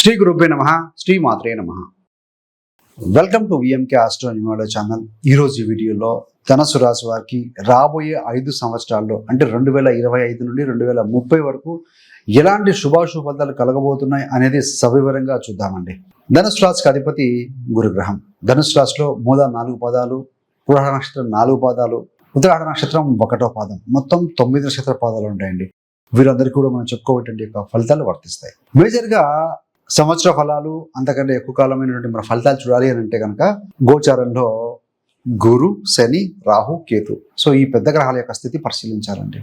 శ్రీ గురుభ్య నమ శ్రీ మాత్రే నమ. వెల్కమ్ టు విఎంకే ఆస్ట్రోనిమాలో ఛానల్ ఈరోజు ఈ వీడియోలో ధనసు రాశి వారికి రాబోయే ఐదు సంవత్సరాల్లో అంటే రెండు వేల ఇరవై ఐదు నుండి రెండు వేల ముప్పై వరకు ఎలాంటి శుభాశుభ ఫలితాలు కలగబోతున్నాయి అనేది సవివరంగా చూద్దామండి. ధనుసు రాశికి అధిపతి గురుగ్రహం. ధనుసు రాశిలో మూల నాలుగు పదాలు పురాణ నక్షత్రం నాలుగు పాదాలు ఉత్తరాఢ నక్షత్రం ఒకటో పాదం. మొత్తం తొమ్మిది నక్షత్ర పాదాలు ఉంటాయండి. వీరందరికీ కూడా మనం చెప్పుకోవటండి యొక్క ఫలితాలు వర్తిస్తాయి. మేజర్గా సంవత్సర ఫలాలు అంతకంటే ఎక్కువ కాలమైనటువంటి మన ఫలితాలు చూడాలి అని అంటే కనుక గోచారంలో గురు శని రాహు కేతు. సో ఈ పెద్ద గ్రహాల యొక్క స్థితి పరిశీలించాలండి.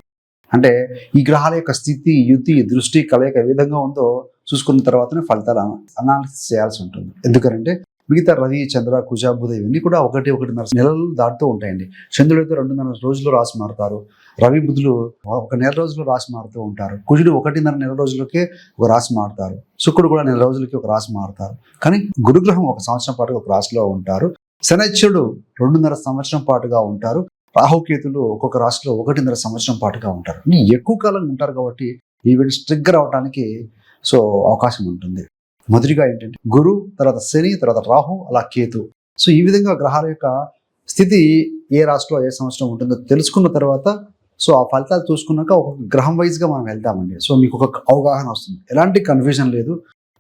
అంటే ఈ గ్రహాల యొక్క స్థితి యుతి దృష్టి కలయిక ఏ విధంగా ఉందో చూసుకున్న తర్వాతనే ఫలితాలు అనాలిసిస్ చేయాల్సి ఉంటుంది. ఎందుకంటే మిగతా రవి చంద్ర కుజ బుధ ఇవన్నీ కూడా ఒకటి ఒకటిన్నర నెలలు దాటుతూ ఉంటాయండి. చంద్రుడు అయితే రెండున్నర రోజుల్లో రాసి మారుతారు. రవి బుధులు ఒక నెల రోజులు రాసి మారుతూ ఉంటారు. కుజుడు ఒకటిన్నర నెల రోజులకే ఒక రాసి మారుతారు. శుక్రుడు కూడా నెల రోజులకి ఒక రాసి మారుతారు. కానీ గురుగ్రహం ఒక సంవత్సరం పాటు ఒక రాశిలో ఉంటారు. శనైశ్వరుడు రెండున్నర సంవత్సరం పాటుగా ఉంటారు. రాహుకేతులు ఒక్కొక్క రాశిలో ఒకటిన్నర సంవత్సరం పాటుగా ఉంటారు. ఎక్కువ కాలం ఉంటారు కాబట్టి ఈవెంట్స్ ట్రిగ్గర్ అవడానికి సో అవకాశం ఉంటుంది. మొదటిగా ఏంటంటే గురు తర్వాత శని తర్వాత రాహు అలా కేతు. సో ఈ విధంగా గ్రహాల యొక్క స్థితి ఏ రాశిలో ఏ సంవత్సరం ఉంటుందో తెలుసుకున్న తర్వాత సో ఆ ఫలితాలు చూసుకున్నాక ఒక గ్రహం వైజ్గా మనం వెళ్తామండి. సో మీకు ఒక అవగాహన వస్తుంది. ఎలాంటి కన్ఫ్యూజన్ లేదు.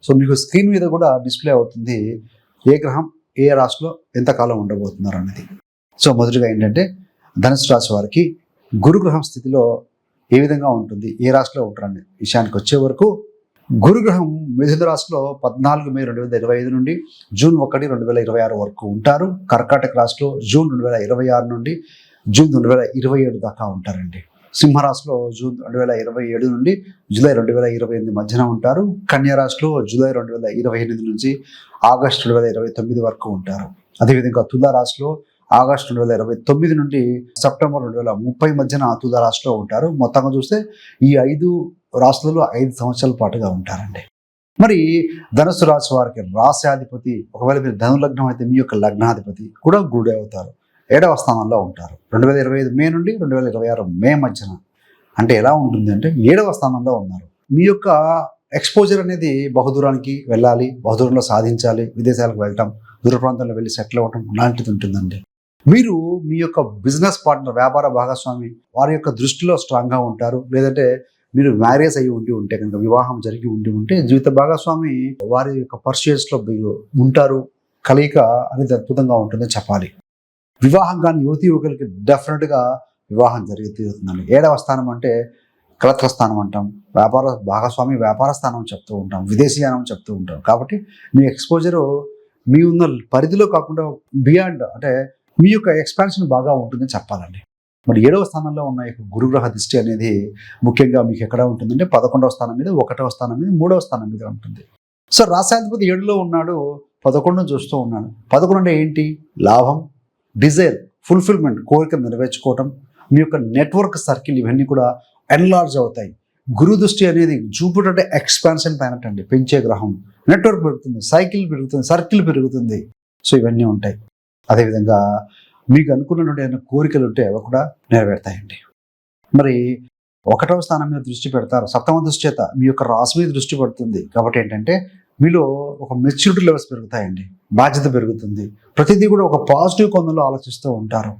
సో మీకు స్క్రీన్ మీద కూడా డిస్ప్లే అవుతుంది ఏ గ్రహం ఏ రాశిలో ఎంతకాలం ఉండబోతున్నారు అనేది. సో మొదటిగా ఏంటంటే ధనుసు రాశి వారికి గురుగ్రహం స్థితిలో ఏ విధంగా ఉంటుంది ఏ రాశిలో ఉంటారండి విషయానికి వచ్చే వరకు గురుగ్రహం మిథున రాశిలో పద్నాలుగు మే రెండు వేల ఇరవై ఐదు నుండి జూన్ ఒకటి రెండు వేల ఇరవై ఆరు వరకు ఉంటారు. కర్కాటక రాశిలో జూన్ రెండు వేల ఇరవై ఆరు నుండి జూన్ రెండు వేల ఇరవై ఏడు దాకా ఉంటారండి. సింహరాశిలో జూన్ రెండు వేల ఇరవై ఏడు నుండి జూలై రెండు వేల ఇరవై ఎనిమిది మధ్యన ఉంటారు. కన్యారాశిలో జూలై రెండు వేల ఇరవై ఎనిమిది నుంచి ఆగస్టు రెండు వేల ఇరవై తొమ్మిది వరకు ఉంటారు. అదేవిధంగా తులారాశిలో ఆగస్టు రెండు వేల ఇరవై తొమ్మిది నుండి సెప్టెంబర్ రెండు వేల ముప్పై మధ్యన తులా రాశిలో ఉంటారు. మొత్తంగా చూస్తే ఈ ఐదు రాశులలో ఐదు సంవత్సరాల పాటుగా ఉంటారండి. మరి ధనుసు రాశి వారికి రాశ్యాధిపతి ఒకవేళ మీరు ధను లగ్నం అయితే మీ యొక్క లగ్నాధిపతి కూడా గురుడే అవుతారు. ఏడవ స్థానంలో ఉంటారు. రెండు వేల ఇరవై ఐదు మే నుండి రెండు వేల ఇరవై ఆరు మే మధ్యన అంటే ఎలా ఉంటుంది అంటే ఏడవ స్థానంలో ఉన్నారు. మీ యొక్క ఎక్స్పోజర్ అనేది బహుదూరానికి వెళ్ళాలి బహుదూరంలో సాధించాలి విదేశాలకు వెళ్ళటం దూర ప్రాంతంలో వెళ్ళి సెటిల్ అవ్వటం లాంటిది ఉంటుందండి. మీరు మీ యొక్క బిజినెస్ పార్ట్నర్ వ్యాపార భాగస్వామి వారి యొక్క దృష్టిలో స్ట్రాంగ్గా ఉంటారు. లేదంటే మీరు మ్యారేజ్ అయ్యి ఉండి ఉంటే కనుక వివాహం జరిగి ఉండి ఉంటే జీవిత భాగస్వామి వారి యొక్క పర్చేస్లో మీరు ఉంటారు. కలయిక అనేది అద్భుతంగా ఉంటుందని చెప్పాలి. వివాహం కానీ యువతి యువకులకి డెఫినెట్గా వివాహం జరిగి తీరుతుందండి. ఏడవ స్థానం అంటే కలత్ర స్థానం అంటాం. వ్యాపార భాగస్వామి వ్యాపార స్థానం చెప్తూ ఉంటాం. విదేశీయానం చెప్తూ ఉంటాం. కాబట్టి మీ ఎక్స్పోజరు మీ ఉన్న పరిధిలో కాకుండా బియాండ్ అంటే మీ యొక్క ఎక్స్పాన్షన్ బాగా ఉంటుందని చెప్పాలండి. మరి ఏడవ స్థానంలో ఉన్న యొక్క గురుగ్రహ దృష్టి అనేది ముఖ్యంగా మీకు ఎక్కడ ఉంటుందంటే పదకొండవ స్థానం మీద ఒకటవ స్థానం మీద మూడవ స్థానం మీద ఉంటుంది. సో రాశాధిపతి ఏడులో ఉన్నాడు పదకొండు చూస్తూ ఉన్నాడు. పదకొండు అంటే ఏంటి? లాభం డిజైర్ ఫుల్ఫిల్మెంట్ కోరిక నెరవేర్చుకోవటం మీ యొక్క నెట్వర్క్ సర్కిల్ ఇవన్నీ కూడా ఎన్లార్జ్ అవుతాయి. గురు దృష్టి అనేది జూపిటర్ అంటే ఎక్స్పాన్షన్ ప్లానెట్ అండి. పెంచే గ్రహం. నెట్వర్క్ పెరుగుతుంది సైకిల్ పెరుగుతుంది సర్కిల్ పెరుగుతుంది. సో ఇవన్నీ ఉంటాయి. అదేవిధంగా మీకు అనుకున్నటువంటి ఏమైనా కోరికలు ఉంటే అవి కూడా నెరవేరుతాయండి. మరి ఒకటవ స్థానం మీద దృష్టి పెడతారు. సప్తమ దృష్టి చేత మీ యొక్క రాశి మీద దృష్టి పడుతుంది. కాబట్టి ఏంటంటే మీలో ఒక మెచ్యూరిటీ లెవెల్స్ పెరుగుతాయండి. బాధ్యత పెరుగుతుంది. ప్రతిదీ కూడా ఒక పాజిటివ్ కొందలో ఆలోచిస్తూ ఉంటారు.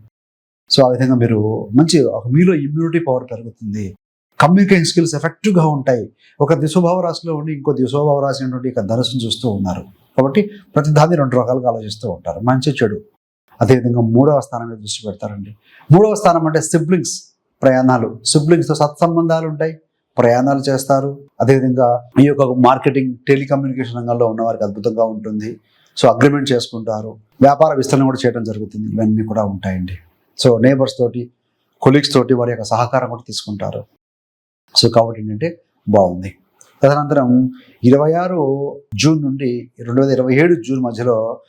సో ఆ విధంగా మీరు మంచి ఒక మీలో ఇమ్యూనిటీ పవర్ పెరుగుతుంది. కమ్యూనికేషన్ స్కిల్స్ ఎఫెక్టివ్గా ఉంటాయి. ఒక దిశోభావ రాశిలో ఉండి ఇంకో దిశోభావ రాశి ఉన్నటువంటి ఇక ధనుసును చూస్తూ ఉన్నారు. కాబట్టి ప్రతి దాన్ని రెండు రకాలుగా ఆలోచిస్తూ ఉంటారు. మంచి చెడు. అదేవిధంగా మూడవ స్థానం మీద దృష్టి పెడతారండి. మూడవ స్థానం అంటే సిబ్లింగ్స్ ప్రయాణాలు. సిబ్లింగ్స్తో సత్సంబంధాలు ఉంటాయి. ప్రయాణాలు చేస్తారు. అదేవిధంగా ఈ యొక్క మార్కెటింగ్ టెలికమ్యూనికేషన్ రంగంలో ఉన్నవారికి అద్భుతంగా ఉంటుంది. సో అగ్రిమెంట్ చేసుకుంటారు. వ్యాపార విస్తరణ కూడా చేయడం జరుగుతుంది. ఇవన్నీ కూడా ఉంటాయండి. సో నేబర్స్ తోటి కొలీగ్స్ తోటి వారి యొక్క సహకారం కూడా తీసుకుంటారు. సో కాబట్టి ఏంటంటే బాగుంది. తదనంతరం ఇరవై ఆరు జూన్ నుండి రెండు వేల ఇరవై ఏడు జూన్ మధ్యలో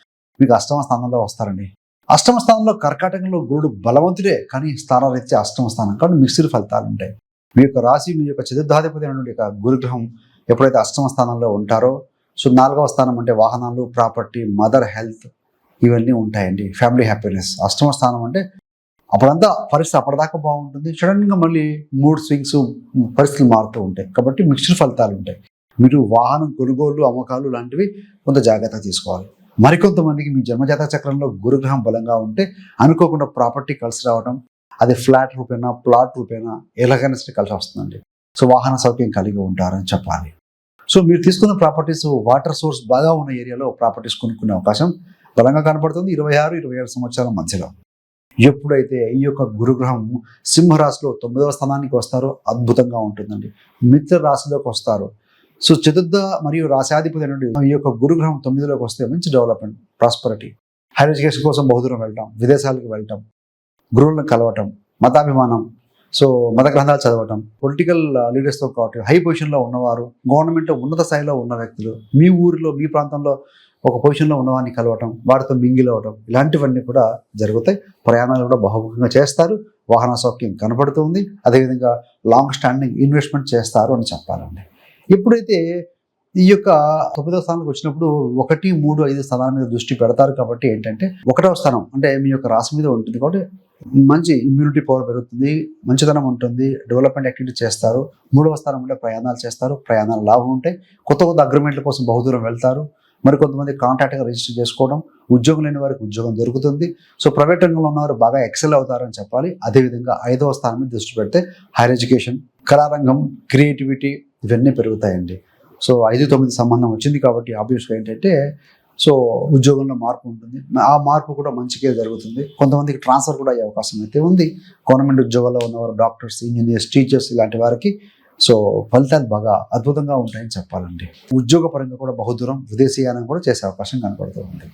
మీకు అష్టమ స్థానంలో వస్తారండి. అష్టమ స్థానంలో కర్కాటకంలో గురుడు బలవంతుడే కానీ స్థానాలైతే అష్టమ స్థానం కానీ మిక్సిడ్ ఫలితాలు ఉంటాయి. మీ యొక్క రాశి మీ యొక్క చతుర్థాధిపతి అయినటువంటి యొక్క గురుగ్రహం ఎప్పుడైతే అష్టమ స్థానంలో ఉంటారో సో నాలుగవ స్థానం అంటే వాహనాలు ప్రాపర్టీ మదర్ హెల్త్ ఇవన్నీ ఉంటాయండి. Family happiness. అష్టమ స్థానం అంటే అప్పుడంతా పరిస్థితి అప్పటిదాకా బాగుంటుంది. సడన్గా మళ్ళీ మూడ్ స్వింగ్స్ పరిస్థితులు మారుతూ ఉంటాయి. కాబట్టి మిక్స్డ్ ఫలితాలు ఉంటాయి. మీరు వాహనం కొనుగోలు అమ్మకాలు లాంటివి కొంత జాగ్రత్త తీసుకోవాలి. మరికొంతమందికి మీ జన్మజాత చక్రంలో గురుగ్రహం బలంగా ఉంటే అనుకోకుండా ప్రాపర్టీ కలిసి రావడం అది ఫ్లాట్ రూపేనా ప్లాట్ రూపేనా ఎలాగైనా సరే కలిసి వస్తుందండి. సో వాహన సౌకర్యం కలిగి ఉంటారని చెప్పాలి. సో మీరు తీసుకున్న ప్రాపర్టీస్ వాటర్ సోర్స్ బాగా ఉన్న ఏరియాలో ప్రాపర్టీస్ కొనుక్కునే అవకాశం బలంగా కనపడుతుంది ఇరవై ఆరు ఇరవై ఏడు సంవత్సరాల మధ్యలో. ఎప్పుడైతే ఈ యొక్క గురుగ్రహం సింహరాశిలో తొమ్మిదవ స్థానానికి వస్తారో అద్భుతంగా ఉంటుందండి. మిత్ర రాశిలోకి వస్తారు. సో చతుర్థ మరియు రాశాధిపతి నుండి ఈ యొక్క గురుగ్రహం తొమ్మిదిలోకి వస్తే మంచి డెవలప్మెంట్ ప్రాస్పరిటీ హైర్ ఎడ్యుకేషన్ కోసం బహుదూరం వెళ్ళటం విదేశాలకు వెళ్ళటం గురువులను కలవటం మతాభిమానం సో మత గ్రంథాలు చదవటం పొలిటికల్ లీడర్స్తో కాబట్టి హై పొజిషన్లో ఉన్నవారు గవర్నమెంట్ ఉన్నత స్థాయిలో ఉన్న వ్యక్తులు మీ ఊరిలో మీ ప్రాంతంలో ఒక పొజిషన్లో ఉన్నవారిని కలవటం వారితో మింగిల్ అవ్వటం ఇలాంటివన్నీ కూడా జరుగుతాయి. ప్రయాణాలు కూడా బహుముఖంగా చేస్తారు. వాహన సౌఖ్యం కనపడుతుంది. అదేవిధంగా లాంగ్ స్టాండింగ్ ఇన్వెస్ట్మెంట్ చేస్తారు అని చెప్పాలండి. ఎప్పుడైతే ఈ యొక్క తొమ్మిదవ స్థానానికి వచ్చినప్పుడు ఒకటి మూడు ఐదు స్థానాల మీద దృష్టి పెడతారు కాబట్టి ఏంటంటే ఒకటవ స్థానం అంటే మీ యొక్క రాశి మీద ఉంటుంది కాబట్టి మంచి ఇమ్యూనిటీ పవర్ పెరుగుతుంది మంచితనం ఉంటుంది డెవలప్మెంట్ యాక్టివిటీ చేస్తారు. మూడవ స్థానం ఉంటే ప్రయాణాలు చేస్తారు ప్రయాణాలు లాభం ఉంటాయి. కొత్త కొత్త అగ్రిమెంట్ల కోసం బహుదూరం వెళ్తారు. మరి కొంతమంది కాంట్రాక్ట్గా రిజిస్టర్ చేసుకోవడం ఉద్యోగం లేని వారికి ఉద్యోగం దొరుకుతుంది. సో ప్రైవేట్ రంగంలో ఉన్నవారు బాగా ఎక్సెల్ అవుతారని చెప్పాలి. అదేవిధంగా ఐదవ స్థానం మీద దృష్టి పెడితే హైర్ ఎడ్యుకేషన్ కళారంగం క్రియేటివిటీ ఇవన్నీ పెరుగుతాయండి. సో ఐదు తొమ్మిది సంబంధం వచ్చింది కాబట్టి ఆబ్వియస్గా ఏంటంటే సో ఉద్యోగంలో మార్పు ఉంటుంది. ఆ మార్పు కూడా మంచికే జరుగుతుంది. కొంతమందికి ట్రాన్స్ఫర్ కూడా అయ్యే అవకాశం అయితే ఉంది. గవర్నమెంట్ ఉద్యోగాల్లో ఉన్నవారు డాక్టర్స్ ఇంజనీర్స్ టీచర్స్ ఇలాంటి వారికి సో ఫలితాలు బాగా అద్భుతంగా ఉంటాయని చెప్పాలండి. ఉద్యోగపరంగా కూడా బహుదూరం విదేశీయానం కూడా చేసే అవకాశం కనపడుతూ ఉంది.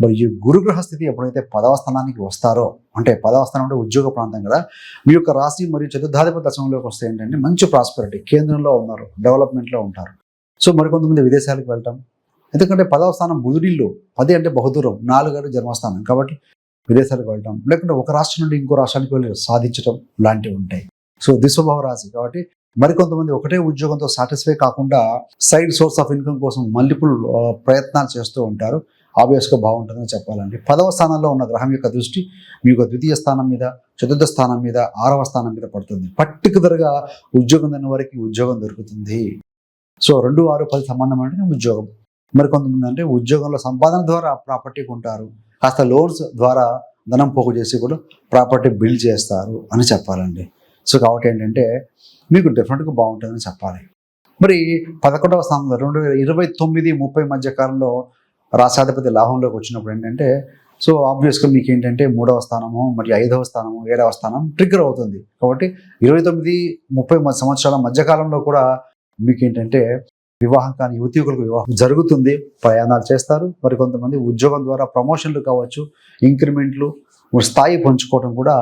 మరి ఈ గురుగ్రహ స్థితి ఎప్పుడైతే పదవ స్థానానికి వస్తారో అంటే పదవ స్థానం అంటే ఉద్యోగ ప్రాంతం కదా మీ యొక్క రాశి మరియు చతుర్థాధిపతి దశంలోకి వస్తే ఏంటంటే మంచి ప్రాస్పెరిటీ కేంద్రంలో ఉన్నారు డెవలప్మెంట్లో ఉంటారు. సో మరికొంతమంది విదేశాలకు వెళ్ళటం ఎందుకంటే పదవ స్థానం బుధుడిల్లు పది అంటే బహుదూరం నాలుగు అంటే జన్మస్థానం కాబట్టి విదేశాలకు వెళ్ళటం లేకుంటే ఒక రాష్ట్రం నుండి ఇంకో రాష్ట్రానికి వెళ్ళి సాధించడం లాంటివి ఉంటాయి. సో దిశభావ రాశి కాబట్టి మరికొంతమంది ఒకటే ఉద్యోగంతో సాటిస్ఫై కాకుండా సైడ్ సోర్స్ ఆఫ్ ఇన్కమ్ కోసం మల్టిపుల్ ప్రయత్నాలు చేస్తూ ఉంటారు. ఆబ్వియస్గా బాగుంటుందని చెప్పాలండి. పదవ స్థానంలో ఉన్న గ్రహం యొక్క దృష్టి మీ యొక్క ద్వితీయ స్థానం మీద చతుర్థ స్థానం మీద ఆరవ స్థానం మీద పడుతుంది. పర్టికులర్గా ఉద్యోగం తిన్న వారికి ఉద్యోగం దొరుకుతుంది. సో రెండు ఆరు పది సంబంధం అంటే ఉద్యోగం. మరి కొంతమంది అంటే ఉద్యోగంలో సంపాదన ద్వారా ప్రాపర్టీ కొంటారు. కాస్త లోన్స్ ద్వారా ధనం పోగు చేసి కూడా ప్రాపర్టీ బిల్డ్ చేస్తారు అని చెప్పాలండి. సో కాబట్టి ఏంటంటే మీకు డెఫినెట్గా బాగుంటుందని చెప్పాలి. మరి పదకొండవ స్థానంలో రెండు వేల ఇరవై తొమ్మిది ముప్పై మధ్య కాలంలో రాష్ట్రాధిపతి లాభంలోకి వచ్చినప్పుడు ఏంటంటే సో ఆబ్వియస్గా మీకు ఏంటంటే మూడవ స్థానము మరియు ఐదవ స్థానము ఏడవ స్థానం ట్రిగ్గర్ అవుతుంది. కాబట్టి ఇరవై తొమ్మిది ముప్పై సంవత్సరాల మధ్యకాలంలో కూడా మీకు ఏంటంటే వివాహం కాని యువతీకులకు వివాహం జరుగుతుంది. ప్రయాణాలు చేస్తారు. మరి కొంతమంది ఉద్యోగం ద్వారా ప్రమోషన్లు కావచ్చు ఇంక్రిమెంట్లు స్థాయి పంచుకోవడం కూడా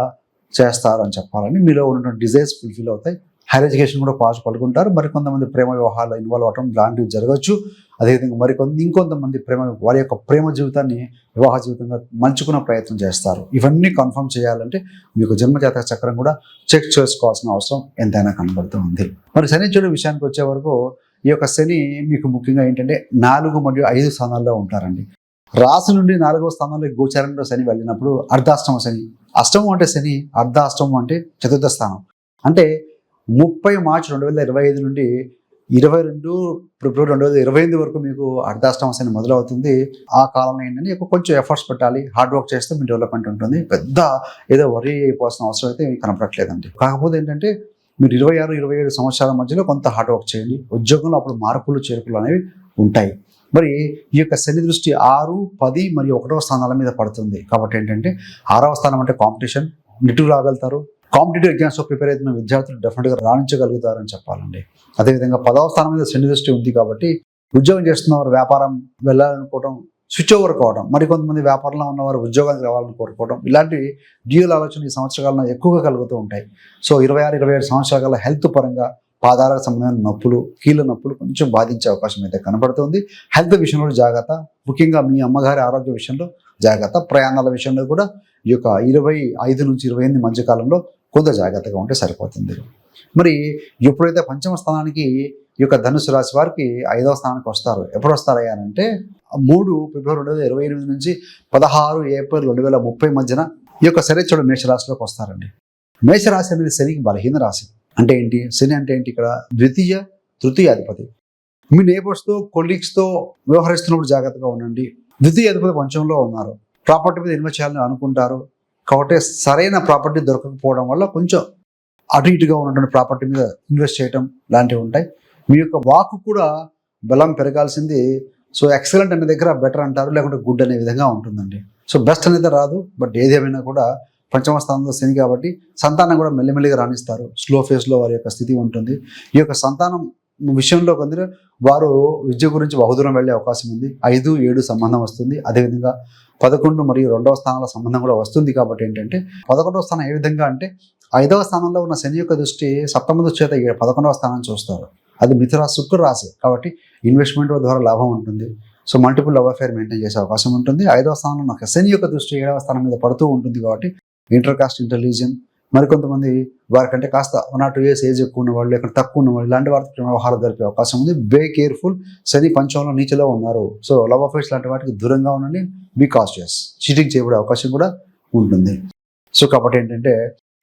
చేస్తారు అని చెప్పాలని మీలో ఉన్నటువంటి డిజైర్స్ ఫుల్ఫిల్ అవుతాయి. హైర్ ఎడ్యుకేషన్ కూడా పాస్ పడుకుంటారు. మరి కొంతమంది ప్రేమ వివాహాలు ఇన్వాల్వ్ అవటం లాంటివి జరగచ్చు అదేవిధంగా మరికొంత ఇంకొంతమంది ప్రేమ వారి యొక్క ప్రేమ జీవితాన్ని వివాహ జీవితంగా మలుచుకునే ప్రయత్నం చేస్తారు. ఇవన్నీ కన్ఫర్మ్ చేయాలంటే మీకు జన్మజాతక చక్రం కూడా చెక్ చేసుకోవాల్సిన అవసరం ఎంతైనా కనబడుతూ ఉంది. మరి శని విషయానికి వచ్చే వరకు ఈ యొక్క శని మీకు ముఖ్యంగా ఏంటంటే నాలుగు మరియు ఐదు స్థానాల్లో ఉంటారండి. రాశి నుండి నాలుగవ స్థానంలో గోచారంలో శని వెళ్ళినప్పుడు అర్ధాష్టమ శని అష్టమం అంటే శని అర్ధాష్టమం అంటే చతుర్థ స్థానం. అంటే ముప్పై మార్చి రెండు వేల ఇరవై ఐదు నుండి ఇరవై రెండు ఫిబ్రవరి రెండు వేల ఇరవై ఎనిమిది వరకు మీకు అర్ధాష్టమ మొదలవుతుంది. ఆ కాలంలో ఏంటంటే ఎక్కువ కొంచెం ఎఫర్ట్స్ పెట్టాలి హార్డ్ వర్క్ చేస్తే మీ డెవలప్మెంట్ ఉంటుంది. పెద్ద ఏదో వరి అయిపోవాల్సిన అవసరం అయితే కనపడట్లేదండి. కాకపోతే ఏంటంటే మీరు ఇరవై ఆరు ఇరవై ఏడు సంవత్సరాల మధ్యలో కొంత హార్డ్ వర్క్ చేయండి. ఉద్యోగంలో అప్పుడు మార్పులు చేర్పులు అనేవి ఉంటాయి. మరి ఈ యొక్క శని దృష్టి ఆరు పది మరియు ఒకటవ స్థానాల మీద పడుతుంది. కాబట్టి ఏంటంటే ఆరవ స్థానం అంటే కాంపిటీషన్ నిటు రాగలుగుతారు. కాంపిటేటివ్ ఎగ్జామ్స్లో ప్రిపేర్ అవుతున్న విద్యార్థులు డెఫినెట్గా రాణించగలుగుతారని చెప్పాలండి. అదేవిధంగా పదవ స్థానం మీద శని దృష్టి ఉంది కాబట్టి ఉద్యోగం చేస్తున్నవారు వ్యాపారం వెళ్ళాలనుకోవడం స్విచ్ ఓవర్ కావడం మరి కొంతమంది వ్యాపారంలో ఉన్నవారు ఉద్యోగానికి రావాలని కోరుకోవడం ఇలాంటి డ్యూల ఆలోచన ఈ సంవత్సరాలలో ఎక్కువగా కలుగుతూ ఉంటాయి. సో ఇరవై ఆరు ఇరవై ఏడు సంవత్సరాల హెల్త్ పరంగా పాదాలకు సంబంధించిన నొప్పులు కీళ్ళ నొప్పులు కొంచెం బాధించే అవకాశం అయితే కనబడుతుంది. హెల్త్ విషయంలో జాగ్రత్త ముఖ్యంగా మీ అమ్మగారి ఆరోగ్య విషయంలో జాగ్రత్త ప్రయాణాల విషయంలో కూడా ఈ యొక్క ఇరవై ఐదు నుంచి ఇరవై ఎనిమిది మధ్యకాలంలో కొంత జాగ్రత్తగా ఉంటే సరిపోతుంది. మరి ఎప్పుడైతే పంచమ స్థానానికి ఈ యొక్క ధనుసు రాశి వారికి ఐదవ స్థానానికి వస్తారు ఎప్పుడు వస్తారయ్యా అని అంటే మూడు ఫిబ్రవరి రెండు వేల ఇరవై ఎనిమిది నుంచి పదహారు ఏప్రిల్ రెండు వేల ముప్పై మధ్యన ఈ యొక్క శనిచుడు మేషరాశిలోకి వస్తారండి. మేషరాశి అనేది శనికి బలహీన రాశి. అంటే ఏంటి? శని అంటే ఏంటి ఇక్కడ? ద్వితీయ తృతీయ అధిపతి. మీ నేబర్స్తో కొలీగ్స్తో వ్యవహరిస్తున్నప్పుడు జాగ్రత్తగా ఉండండి. ద్వితీయ అధిపతి పంచంలో ఉన్నారు. ప్రాపర్టీ మీద ఇన్వెస్ట్ చేయాలని అనుకుంటారు. కాబట్టి సరైన ప్రాపర్టీ దొరకకపోవడం వల్ల కొంచెం అటు ఇటుగా ఉన్నటువంటి ప్రాపర్టీ మీద ఇన్వెస్ట్ చేయటం లాంటివి ఉంటాయి. మీ యొక్క వాక్ కూడా బలం పెరగాల్సింది సో ఎక్సలెంట్ అనే దగ్గర బెటర్ అంటారు లేకుంటే గుడ్ అనే విధంగా ఉంటుందండి. సో బెస్ట్ అనేది రాదు బట్ ఏదేమైనా కూడా పంచమ స్థానంలో శని కాబట్టి సంతానం కూడా మెల్లిమెల్లిగా రాణిస్తారు. స్లో ఫేస్లో వారి యొక్క స్థితి ఉంటుంది. ఈ యొక్క సంతానం విషయంలో కొందరు వారు విద్య గురించి బహుదూరం వెళ్ళే అవకాశం ఉంది. ఐదు ఏడు సంబంధం వస్తుంది. అదేవిధంగా పదకొండు మరియు రెండవ స్థానాల సంబంధం కూడా వస్తుంది కాబట్టి ఏంటంటే పదకొండవ స్థానం ఏ విధంగా అంటే ఐదవ స్థానంలో ఉన్న శని యొక్క దృష్టి సప్తమ చేత పదకొండవ స్థానం చూస్తారు. అది మిథున శుక్ర రాశి కాబట్టి ఇన్వెస్ట్మెంట్ ద్వారా లాభం ఉంటుంది. So multiple love affair maintain చేసే అవకాశం ఉంటుంది. ఐదవ స్థానంలో ఒక శని యొక్క దృష్టి ఏడవ స్థానం మీద పడుతూ ఉంటుంది కాబట్టి ఇంటర్ కాస్ట్ ఇంటెలిజెన్స్ మరికొంతమంది వారికంటే కాస్త one or two years age ఎక్కువ ఉన్న వాళ్ళు తక్కువ ఉన్న వాళ్ళు ఇలాంటి వారితో వ్యవహారం జరిపే అవకాశం ఉంది. బే కేర్ఫుల్ శని పంచంలో నీచలో ఉన్నారు. సో లవ్ అఫైర్స్ లాంటి వాటికి దూరంగా ఉండండి. బీ కాస్టియస్. చీటింగ్ చేయబడే అవకాశం కూడా ఉంటుంది. సో కాబట్టి ఏంటంటే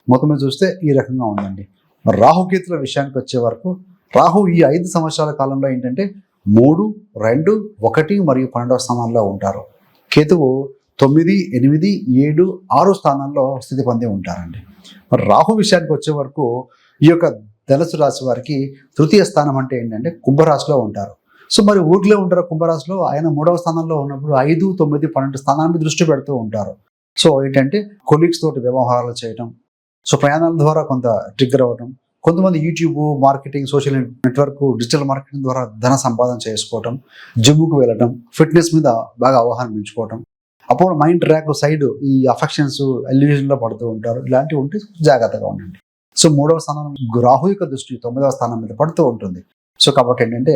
మొత్తం మీద చూస్తే ఈ రకంగా ఉందండి. మరి రాహుకేతుల విషయానికి వచ్చే వరకు రాహు ఈ ఐదు సంవత్సరాల కాలంలో ఏంటంటే మూడు రెండు ఒకటి మరియు పన్నెండవ స్థానాల్లో ఉంటారు. కేతువు తొమ్మిది ఎనిమిది ఏడు ఆరు స్థానాల్లో స్థితి పొంది ఉంటారండి. మరి రాహు విషయానికి వచ్చే వరకు ఈ యొక్క ధనుసు రాశి వారికి తృతీయ స్థానం అంటే ఏంటంటే కుంభరాశిలో ఉంటారు. సో మరి ఊర్లో ఉంటారు కుంభరాశిలో ఆయన మూడవ స్థానంలో ఉన్నప్పుడు ఐదు తొమ్మిది పన్నెండు స్థానాన్ని దృష్టి పెడుతూ ఉంటారు. సో ఏంటంటే కొలీగ్స్ తోటి వ్యవహారాలు చేయటం సో ప్రయాణాల ద్వారా కొంత ట్రిగ్గర్ అవ్వటం కొంతమంది YouTube marketing social network digital marketing ద్వారా ధన సంపాదన చేసుకోవటం జిమ్కు వెళ్ళటం ఫిట్నెస్ మీద బాగా అవగాహన పెంచుకోవటం అప్పుడు మైండ్ ట్రాక్ సైడ్ ఈ అఫెక్షన్స్ ఎలివేషన్లో పడుతూ ఉంటారు. ఇలాంటివి ఉంటే జాగ్రత్తగా ఉండండి. సో మూడవ స్థానం రాహు యొక్క దృష్టి తొమ్మిదవ స్థానం మీద పడుతూ ఉంటుంది. సో కాబట్టి ఏంటంటే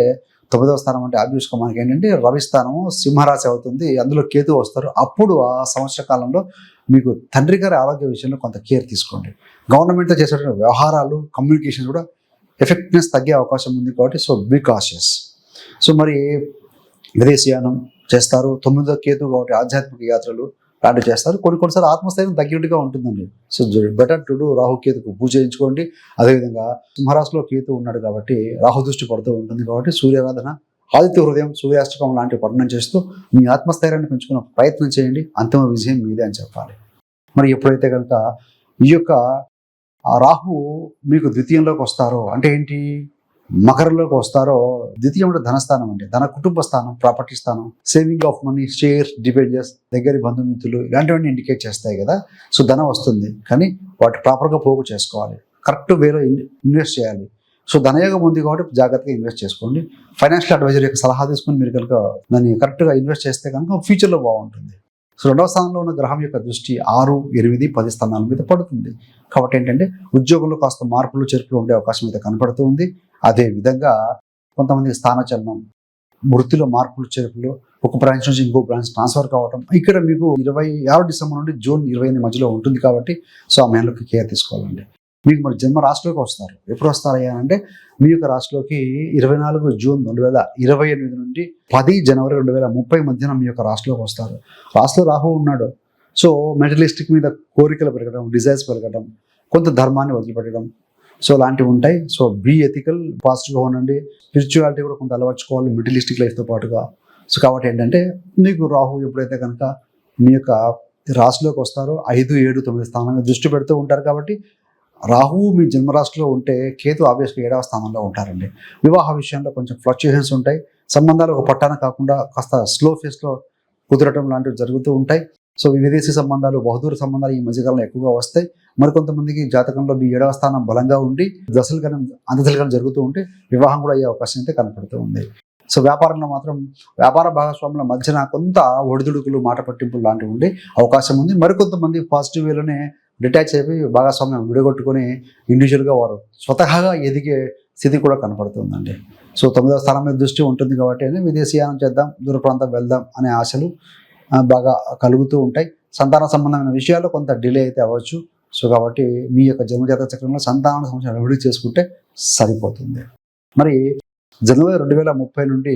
తొమ్మిదవ స్థానం అంటే ఆబ్వియస్గా మనకి ఏంటంటే రవి స్థానము సింహరాశి అవుతుంది. అందులో కేతు వస్తారు. అప్పుడు ఆ సంవత్సర కాలంలో మీకు తండ్రి గారి ఆరోగ్య విషయంలో కొంత కేర్ తీసుకోండి. గవర్నమెంట్తో చేసేటువంటి వ్యవహారాలు కమ్యూనికేషన్ కూడా ఎఫెక్ట్నెస్ తగ్గే అవకాశం ఉంది కాబట్టి సో బీ కాషియస్ సో మరి విదేశీయానం చేస్తారు. తొమ్మిదో కేతు కాబట్టి ఆధ్యాత్మిక యాత్రలు లాంటివి చేస్తారు. కొన్ని కొన్నిసార్లు ఆత్మస్థైర్యం తగ్గినట్టుగా ఉంటుందండి. So better to do Rahu కేతుకు పూజ చేయించుకోండి. అదేవిధంగా సింహరాశిలో కేతు ఉన్నాడు కాబట్టి రాహు దృష్టి పడుతూ ఉంటుంది కాబట్టి సూర్యారాధన ఆదిత్య హృదయం సూర్యాష్టకం లాంటి పఠనం చేస్తూ మీ ఆత్మస్థైర్యాన్ని పెంచుకునే ప్రయత్నం చేయండి. అంతిమ విజయం మీదే అని చెప్పాలి. మరి ఎప్పుడైతే కనుక ఈ యొక్క ఆ రాహు మీకు ద్వితీయంలోకి వస్తారో అంటే ఏంటి? మకరంలోకి వస్తారో ద్వితీయముడు ధనస్థానం అండి. ధన కుటుంబ స్థానం ప్రాపర్టీ స్థానం saving of money shares debentures దగ్గరి బంధుమిత్రులు ఇలాంటివన్నీ ఇండికేట్ చేస్తాయి కదా. సో ధనం వస్తుంది. కానీ వాటి ప్రాపర్గా పోగు చేసుకోవాలి. కరెక్ట్ వేలో ఇన్వెస్ట్ చేయాలి. సో ధనయోగం ఉంది కాబట్టి జాగ్రత్తగా ఇన్వెస్ట్ చేసుకోండి. ఫైనాన్షియల్ అడ్వైజర్ యొక్క సలహా తీసుకుని మీరు కనుక దాన్ని కరెక్ట్గా ఇన్వెస్ట్ చేస్తే కనుక ఫ్యూచర్లో బాగుంటుంది. సో రెండవ స్థానంలో ఉన్న గ్రహం యొక్క దృష్టి ఆరు ఎనిమిది పది స్థానాల మీద పడుతుంది. కాబట్టి ఏంటంటే ఉద్యోగంలో కాస్త మార్పులు చేర్పులు ఉండే అవకాశం అయితే కనపడుతూ ఉంది. అదే విధంగా కొంతమంది స్థానచలనం వృత్తిలో మార్పులు చేర్పులు ఒక బ్రాంచ్ నుంచి ఇంకో బ్రాంచ్ ట్రాన్స్ఫర్ కావటం ఇక్కడ మీకు ఇరవై ఆరు డిసెంబర్ నుండి జూన్ ఇరవై ఎనిమిది మధ్యలో ఉంటుంది కాబట్టి సో ఆ మేనలోకి కేర్ తీసుకోవాలండి. మీకు మరి జన్మ రాష్ట్రంలోకి వస్తారు. ఎప్పుడు వస్తారయ్యా అంటే మీ యొక్క రాష్ట్రంలోకి ఇరవై నాలుగు జూన్ రెండు వేల ఇరవై ఎనిమిది నుండి పది జనవరి రెండు వేల ముప్పై మధ్యన మీ యొక్క రాష్ట్రంలోకి వస్తారు. రాశిలో రాహు ఉన్నాడు. సో మెటలిస్టిక్ మీద కోరికలు పెరగడం డిజైర్స్ పెరగడం కొంత ధర్మాన్ని వదిలిపెట్టడం సో లాంటివి ఉంటాయి. సో బీ ఎథికల్ పాజిటివ్గా ఉండండి. స్పిరిచువాలిటీ కూడా కొంత అలవర్చుకోవాలి మిడిలిస్టిక్ లైఫ్తో పాటుగా. సో కాబట్టి ఏంటంటే మీకు రాహు ఎప్పుడైతే కనుక మీ యొక్క రాశిలోకి వస్తారో ఐదు ఏడు తొమ్మిది స్థానాన్ని దృష్టి పెడుతూ ఉంటారు కాబట్టి రాహువు మీ జన్మరాశిలో ఉంటే కేతు ఆబ్వియస్గా ఏడవ స్థానంలో ఉంటారండి. వివాహ విషయంలో కొంచెం ఫ్లక్చుయేషన్స్ ఉంటాయి. సంబంధాలు ఒక పట్టాన కాకుండా కాస్త స్లో ఫేస్లో కుదరటం లాంటివి జరుగుతూ ఉంటాయి. సో విదేశీ సంబంధాలు బహుదూర సంబంధాలు ఈ మధ్యకాలంలో ఎక్కువగా వస్తాయి. మరికొంతమందికి జాతకంలో మీ ఏడవ స్థానం బలంగా ఉండి దశలు కానీ అందదలు కానీ జరుగుతూ ఉంటే వివాహం కూడా అయ్యే అవకాశం అయితే కనపడుతూ ఉంది. సో వ్యాపారంలో మాత్రం వ్యాపార భాగస్వాముల మధ్యన కొంత ఒడిదుడుకులు మాట పట్టింపులు లాంటివి ఉండే అవకాశం ఉంది. మరికొంతమంది పాజిటివ్ వేలోనే డిటాచ్ అయిపోయి భాగస్వామ్యం విడగొట్టుకొని ఇండివిజువల్గా వారు స్వతహాగా ఎదిగే స్థితి కూడా కనపడుతుందండి. సో తొమ్మిదవ స్థానం మీద దృష్టి ఉంటుంది కాబట్టి విదేశీయానం చేద్దాం దూర ప్రాంతం వెళ్దాం అనే ఆశలు బాగా కలుగుతూ ఉంటాయి. సంతాన సంబంధమైన విషయాల్లో కొంత డిలే అయితే అవ్వచ్చు. సో కాబట్టి మీ యొక్క జన్మజాత చక్రంలో సంతాన సంవత్సరం అభివృద్ధి చేసుకుంటే సరిపోతుంది. మరి జనవరి రెండు వేల ముప్పై నుండి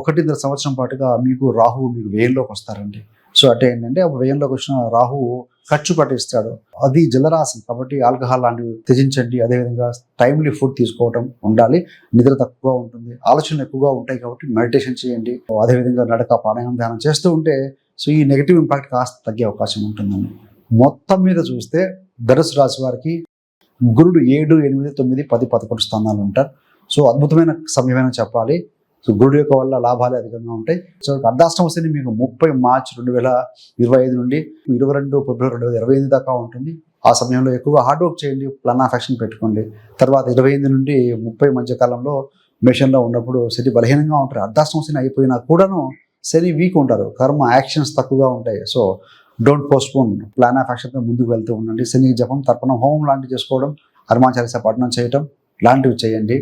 ఒకటిన్నర సంవత్సరం పాటుగా మీకు రాహువు మీకు వ్యయంలోకి వస్తారండి. సో అంటే ఏంటంటే ఆ వ్యయంలోకి వచ్చిన రాహువు ఖర్చు పట్టిస్తాడు. అది జలరాశి. కాబట్టి ఆల్కహాల్ లాంటివి త్యజించండి. అదేవిధంగా టైమ్లీ ఫుడ్ తీసుకోవడం ఉండాలి. నిద్ర తక్కువగా ఉంటుంది. ఆలోచనలు ఎక్కువగా ఉంటాయి కాబట్టి మెడిటేషన్ చేయండి. అదేవిధంగా నడక ప్రాణాయామం ధ్యానం చేస్తూ ఉంటే సో ఈ నెగిటివ్ ఇంపాక్ట్ కాస్త తగ్గే అవకాశం ఉంటుందండి. మొత్తం మీద చూస్తే ధనుసు రాశి వారికి గురుడు ఏడు ఎనిమిది తొమ్మిది పది పదకొండు స్థానాలు ఉంటారు. సో అద్భుతమైన సమయమైన చెప్పాలి. సో గురుడు యొక్క వల్ల లాభాలు అధికంగా ఉంటాయి. సో అర్ధాష్టం వస్తే మీకు ముప్పై మార్చ్ రెండు వేల ఇరవై ఐదు నుండి ఇరవై రెండు ఫిబ్రవరి రెండు వేల ఇరవై ఐదు దాకా ఉంటుంది. ఆ సమయంలో ఎక్కువగా హార్డ్ వర్క్ చేయండి ప్లాన్ ఆఫ్ యాక్షన్ పెట్టుకోండి. తర్వాత ఇరవై ఎనిమిది నుండి ముప్పై మధ్య కాలంలో ఉన్నప్పుడు శని బలహీనంగా ఉంటారు. అర్ధాష్టం శని అయిపోయినా కూడాను శని వీక్ ఉంటారు. కర్మ యాక్షన్స్ తక్కువగా ఉంటాయి. So don't postpone. Plan of యాక్షన్తో ముందుకు వెళ్తూ ఉండండి. శని జపం తర్పణం హోమం లాంటివి చేసుకోవడం హనుమాచార్య పఠనం చేయటం లాంటివి చేయండి.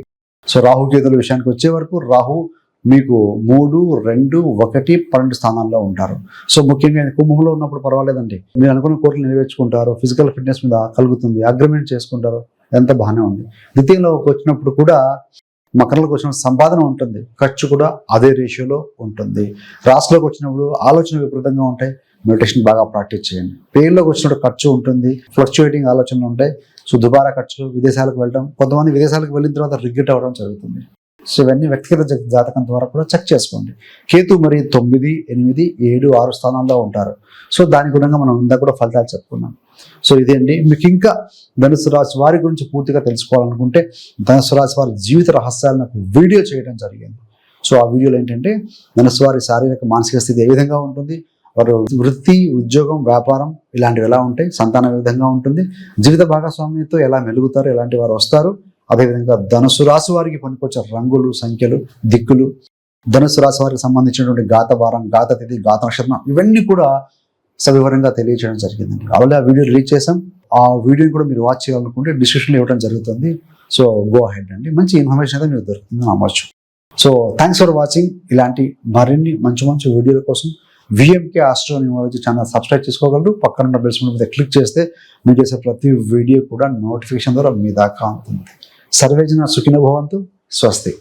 సో రాహుకేతుల విషయానికి వచ్చే వరకు రాహు మీకు మూడు రెండు ఒకటి పన్నెండు స్థానాల్లో ఉంటారు. సో ముఖ్యంగా కుంభంలో ఉన్నప్పుడు పర్వాలేదండి. మీరు అనుకున్న కోరికలు నెరవేర్చుకుంటారు ఫిజికల్ ఫిట్నెస్ మీద కలుగుతుంది అగ్రిమెంట్ చేసుకుంటారు ఎంత బాగానే ఉంది. ద్వితీయంలోకి వచ్చినప్పుడు కూడా మకరంలోకి వచ్చిన సంపాదన ఉంటుంది ఖర్చు కూడా అదే రేషియోలో ఉంటుంది. రాష్ట్రంలోకి వచ్చినప్పుడు ఆలోచన విపరీతంగా ఉంటాయి మెడిటేషన్ బాగా ప్రాక్టీస్ చేయండి. పేర్లోకి వచ్చినప్పుడు ఖర్చు ఉంటుంది ఫ్లక్చుయేటింగ్ ఆలోచనలు ఉంటాయి. సో దుబారా ఖర్చు విదేశాలకు వెళ్ళడం కొంతమంది విదేశాలకు వెళ్ళిన తర్వాత రిగ్రెట్ అవ్వడం జరుగుతుంది. సో ఇవన్నీ వ్యక్తిగత జాతకం ద్వారా కూడా చెక్ చేసుకోండి. కేతు మరి తొమ్మిది ఎనిమిది ఏడు ఆరు స్థానాల్లో ఉంటారు. సో దాని గుణంగా మనం ఇందాక కూడా ఫలితాలు చెప్పుకున్నాం. సో ఇదేంటి మీకు ఇంకా ధనుసు రాశి వారి గురించి పూర్తిగా తెలుసుకోవాలనుకుంటే ధనుసు రాశి వారి జీవిత రహస్యాలను నాకు వీడియో చేయడం జరిగింది. సో ఆ వీడియోలో ఏంటంటే ధనుసు వారి శారీరక మానసిక స్థితి ఏ విధంగా ఉంటుంది వారు వృత్తి ఉద్యోగం వ్యాపారం ఇలాంటివి ఎలా ఉంటాయి? సంతానం ఏ విధంగా ఉంటుంది? జీవిత భాగస్వామ్యంతో ఎలా మెలుగుతారు? ఎలాంటి వారు వస్తారు? అదేవిధంగా ధనుసు రాశి వారికి పనికొచ్చే రంగులు సంఖ్యలు దిక్కులు ధనుసు రాశి వారికి సంబంధించినటువంటి గాత వారం గాత తిథి గాత నక్షత్రం ఇవన్నీ కూడా సవివరంగా తెలియజేయడం జరిగిందండి. అలాగే ఆ వీడియో రిలీజ్ చేసాం ఆ వీడియోని కూడా మీరు వాచ్ చేయాలనుకుంటే డిస్క్రిప్షన్లో ఇవ్వడం జరుగుతుంది. సో గో హెడ్ అండి. మంచి ఇన్ఫర్మేషన్ అయితే మీకు దొరుకుతుంది. నమ్మచ్చు. So thanks for watching. ఇలాంటి మరిన్ని మంచి మంచి వీడియోల కోసం VMK astro numerology channel subscribe చేసుకోగలరు. పక్కన ఉన్న బెల్స్ మీద క్లిక్ చేస్తే మీరు చేసే ప్రతి వీడియో కూడా నోటిఫికేషన్ ద్వారా మీ దాకా ఉంటుంది సర్వేజన సుఖిన భవంతు. స్వస్తి.